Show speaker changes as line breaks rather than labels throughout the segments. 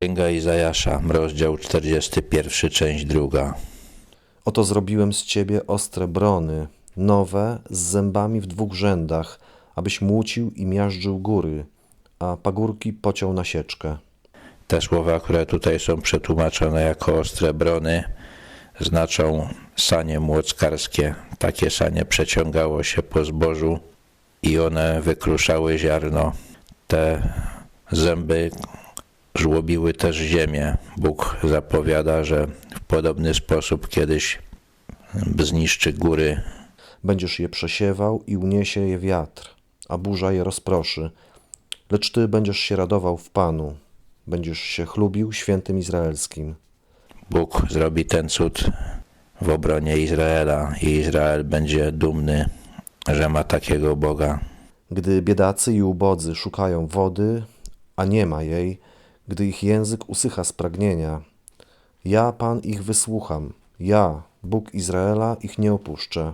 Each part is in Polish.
Księga Izajasza, rozdział 41, część druga.
Oto zrobiłem z ciebie ostre brony, nowe, z zębami w dwóch rzędach, abyś młócił i miażdżył góry, a pagórki pociął na sieczkę.
Te słowa, które tutaj są przetłumaczone jako ostre brony, znaczą sanie młockarskie. Takie sanie przeciągało się po zbożu i one wykruszały ziarno. Te zęby żłobiły też ziemię. Bóg zapowiada, że w podobny sposób kiedyś zniszczy góry
Będziesz je przesiewał i uniesie je wiatr, a burza je rozproszy. Lecz ty będziesz się radował w Panu, będziesz się chlubił świętym Izraelskim.
Bóg zrobi ten cud w obronie Izraela i Izrael będzie dumny, że ma takiego Boga.
Gdy biedacy i ubodzy szukają wody, a nie ma jej, gdy ich język usycha z pragnienia, ja, Pan, ich wysłucham, ja, Bóg Izraela, ich nie opuszczę.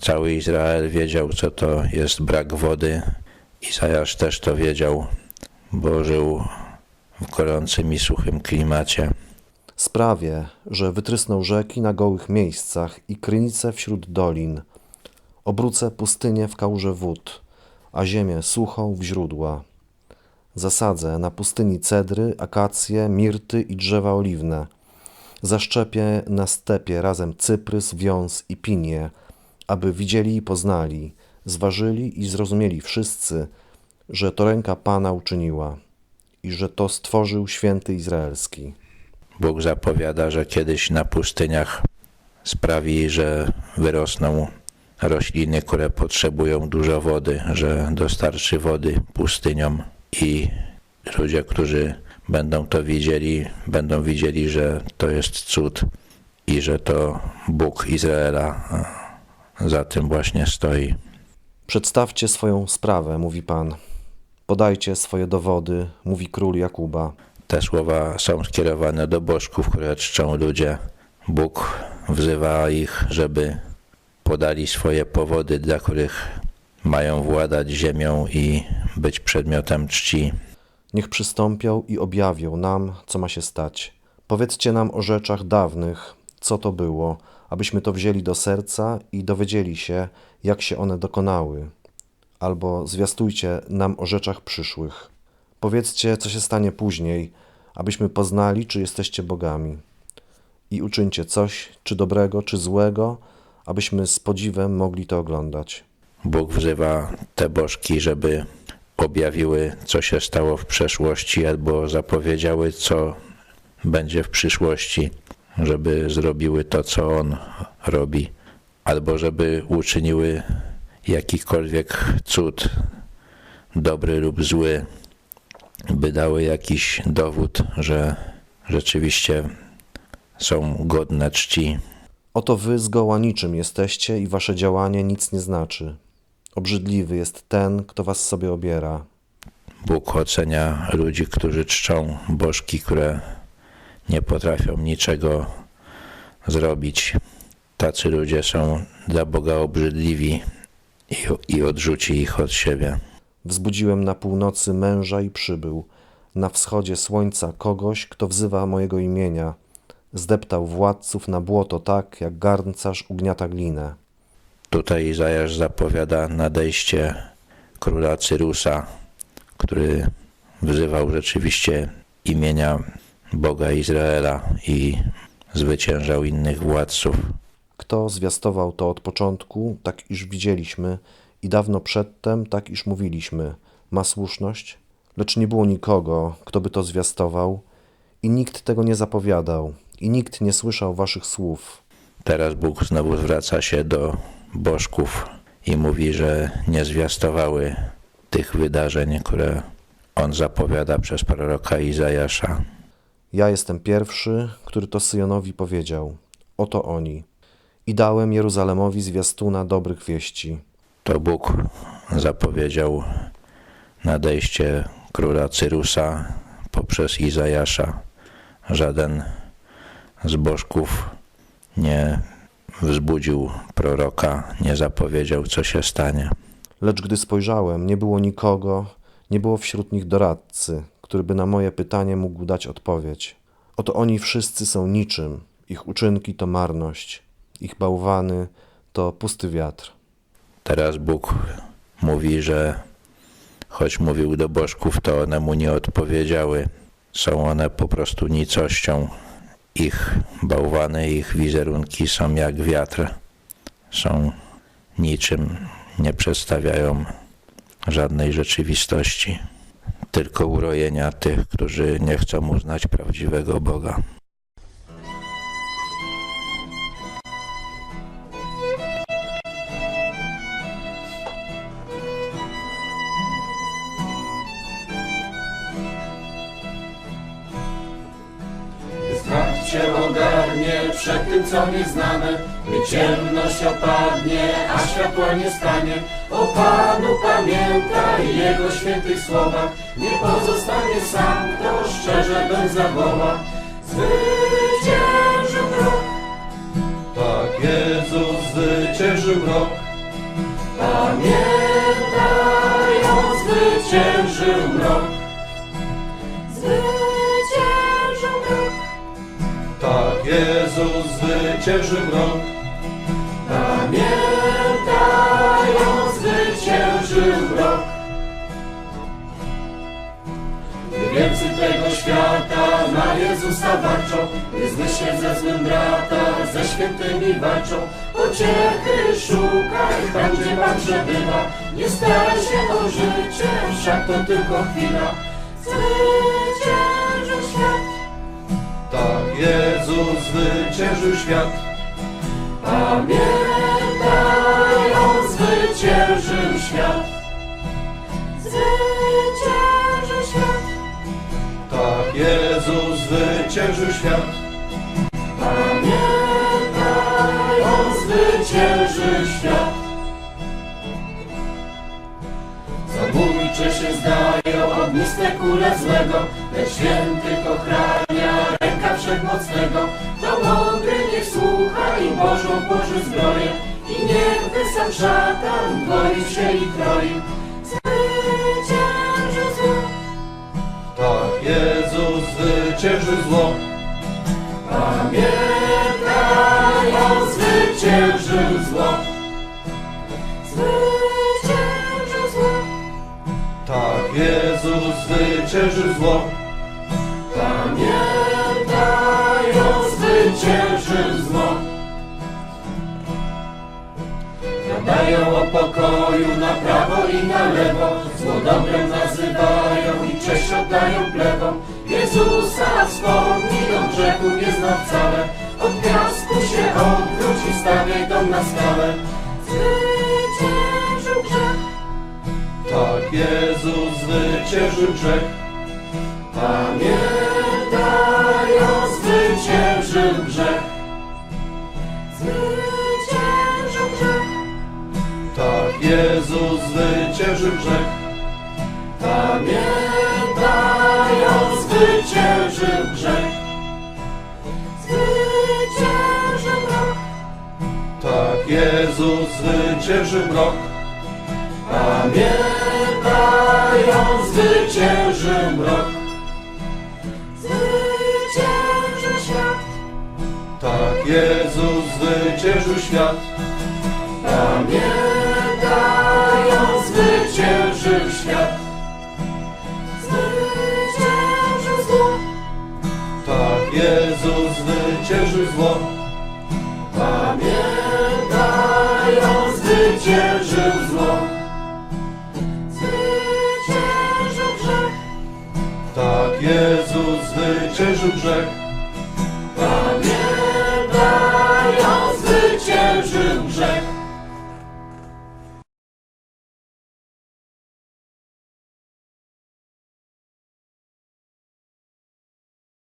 Cały Izrael wiedział, co to jest brak wody. Izajasz też to wiedział, bo żył w gorącym i suchym klimacie.
Sprawię, że wytrysną rzeki na gołych miejscach i krynice wśród dolin. Obrócę pustynię w kałuże wód, a ziemię suchą w źródła. Zasadzę na pustyni cedry, akacje, mirty i drzewa oliwne. Zaszczepię na stepie razem cyprys, wiąz i pinie, aby widzieli i poznali, zważyli i zrozumieli wszyscy, że to ręka Pana uczyniła i że to stworzył święty Izraelski.
Bóg zapowiada, że kiedyś na pustyniach sprawi, że wyrosną rośliny, które potrzebują dużo wody, że dostarczy wody pustyniom i ludzie, którzy będą to widzieli, będą widzieli, że to jest cud i że to Bóg Izraela e, za tym właśnie stoi.
Przedstawcie swoją sprawę, mówi Pan. Podajcie swoje dowody, mówi król Jakuba.
Te słowa są skierowane do bożków, które czczą ludzie. Bóg wzywa ich, żeby podali swoje powody, dla których mają władać ziemią i być przedmiotem czci.
Niech przystąpią i objawią nam, co ma się stać. Powiedzcie nam o rzeczach dawnych, co to było, abyśmy to wzięli do serca i dowiedzieli się, jak się one dokonały. Albo zwiastujcie nam o rzeczach przyszłych. Powiedzcie, co się stanie później, abyśmy poznali, czy jesteście bogami. I uczyńcie coś, czy dobrego, czy złego, abyśmy z podziwem mogli to oglądać.
Bóg wzywa te bożki, żeby objawiły, co się stało w przeszłości, albo zapowiedziały, co będzie w przyszłości, żeby zrobiły to, co On robi, albo żeby uczyniły jakikolwiek cud, dobry lub zły, by dały jakiś dowód, że rzeczywiście są godne czci.
Oto wy zgoła niczym jesteście i wasze działanie nic nie znaczy. Obrzydliwy jest ten, kto was sobie obiera.
Bóg ocenia ludzi, którzy czczą bożki, które nie potrafią niczego zrobić. Tacy ludzie są dla Boga obrzydliwi i, i odrzuci ich od siebie.
Wzbudziłem na północy męża i przybył, na wschodzie słońca kogoś, kto wzywa mojego imienia. Zdeptał władców na błoto tak, jak garncarz ugniata glinę.
Tutaj Izajasz zapowiada nadejście króla Cyrusa, który wzywał rzeczywiście imienia Boga Izraela i zwyciężał innych władców.
Kto zwiastował to od początku, tak iż widzieliśmy, i dawno przedtem, tak iż mówiliśmy, ma słuszność? Lecz nie było nikogo, kto by to zwiastował, i nikt tego nie zapowiadał, i nikt nie słyszał waszych słów.
Teraz Bóg znowu zwraca się do bożków i mówi, że nie zwiastowały tych wydarzeń, które on zapowiada przez proroka Izajasza.
Ja jestem pierwszy, który to Syjonowi powiedział. Oto oni. I dałem Jeruzalemowi zwiastuna dobrych wieści.
To Bóg zapowiedział nadejście króla Cyrusa poprzez Izajasza. Żaden z bożków nie wzbudził proroka, nie zapowiedział, co się stanie.
Lecz gdy spojrzałem, nie było nikogo, nie było wśród nich doradcy, który by na moje pytanie mógł dać odpowiedź. Oto oni wszyscy są niczym, ich uczynki to marność, ich bałwany to pusty wiatr.
Teraz Bóg mówi, że choć mówił do bożków, to one mu nie odpowiedziały. Są one po prostu nicością. Ich bałwany, ich wizerunki są jak wiatr. Są niczym, nie przedstawiają żadnej rzeczywistości, tylko urojenia tych, którzy nie chcą uznać prawdziwego Boga.
Przed tym, co nieznane, gdy ciemność opadnie, a światła nie stanie. O Panu pamiętaj Jego świętych słowach, nie pozostanie sam, kto szczerze Go zawoła. Zwyciężył rok,
Tak Jezus zwyciężył rok,
pamiętaj, On zwyciężył rok. Zwyciężył rok.
tak Jezus zwyciężył rok,
Pamiętaj, on zwyciężył rok. Gdy wielcy tego świata na Jezusa walczą, zły się ze złym brata, ze świętymi walczą, pociechy szukaj tam, gdzie Pan przebywa. Nie staraj się o życie, wszak to tylko chwila. Zwyciężył
Jezus zwyciężył świat,
Pamiętaj, on zwyciężył świat. Zwyciężył świat.
tak Jezus zwyciężył świat,
Pamiętaj, on zwyciężył świat. Zabójcze się zdają ogniste kule złego, lecz święty wszechmocnego. To mądry niech słucha i Bożą Boży zbroję i niech by sam szatan dwoił się i kroił. Zwyciężył zło.
tak Jezus zwyciężył zło,
Pamiętaj, on zwyciężył zło. Zwyciężył zło.
tak Jezus zwyciężył zło,
prawo i na lewo, zło dobrem nazywają i cześć oddają plebom. Jezusa wspomnij, on grzechu nie zna wcale, od piasku się odwróć i stawiaj dom na skałę. Zwyciężył grzech.
tak Jezus zwyciężył grzech,
Pamiętaj, on zwyciężył grzech. Zwyciężył grzech, Pamiętaj, on zwyciężył grzech. Zwyciężył rok.
tak Jezus zwyciężył rok,
Pamiętaj, on zwyciężył rok. Zwyciężył świat.
tak Jezus zwyciężył świat,
Pamiętaj,
Jezus zwyciężył grzech,